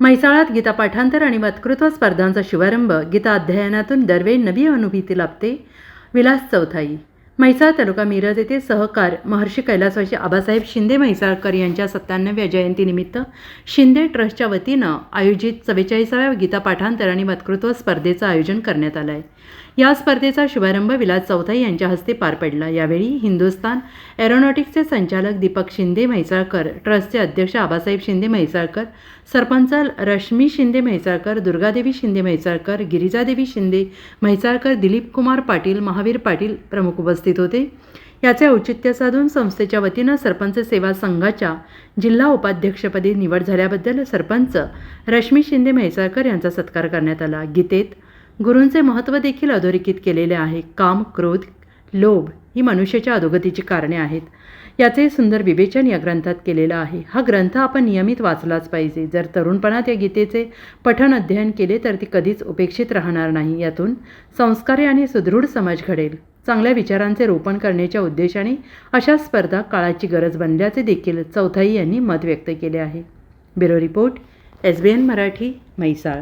म्हैसाळात गीता पाठांतर आणि वक्तृत्व स्पर्धांचा शुभारंभ गीता अध्ययनातून दरवेळी नवी अनुभूती लाभते. विलास चौथाई. म्हैसाळ तालुका मिरज येथे सहकार महर्षी कैलासवासी आबासाहेब शिंदे म्हैसाळकर यांच्या सत्त्याण्णव्या जयंतीनिमित्त शिंदे ट्रस्टच्या वतीनं आयोजित चव्वेचाळीसाव्या गीता पाठांतर आणि वक्तृत्व स्पर्धेचं आयोजन करण्यात आलं आहे. या स्पर्धेचा शुभारंभ विलास चौथाई यांच्या हस्ते पार पडला. यावेळी हिंदुस्तान एरोनॉटिक्सचे संचालक दीपक शिंदे म्हैसाळकर ट्रस्टचे अध्यक्ष आबासाहेब शिंदे म्हैसाळकर सरपंच रश्मी शिंदे म्हैसाळकर दुर्गादेवी शिंदे म्हैसाळकर गिरिजादेवी शिंदे म्हैसाळकर दिलीप कुमार पाटील महावीर पाटील प्रमुख उपस्थित उपस्थित होते. याचे औचित्य साधून संस्थेच्या वतीनं सरपंच सेवा संघाच्या जिल्हा उपाध्यक्षपदी निवड झाल्याबद्दल सरपंच रश्मी शिंदे म्हैसाळकर यांचा सत्कार करण्यात आला. गीतेत गुरूंचे महत्त्व देखील अधोरेखित केलेले आहे. काम क्रोध लोभ ही मनुष्याच्या अधोगतीची कारणे आहेत. याचे सुंदर विवेचन या ग्रंथात केलेलं आहे. हा ग्रंथ आपण नियमित वाचलाच पाहिजे. जर तरुणपणात या गीतेचे पठण अध्ययन केले तर ती कधीच उपेक्षित राहणार नाही. यातून संस्कारी आणि सुदृढ समाज घडेल. चांगल्या विचारांचे रोपण करण्याच्या उद्देशाने अशा स्पर्धा काळाची गरज बनल्याचे देखील चौथाई यांनी मत व्यक्त केले आहे. Bureau report S B N Marathi Mhaisal.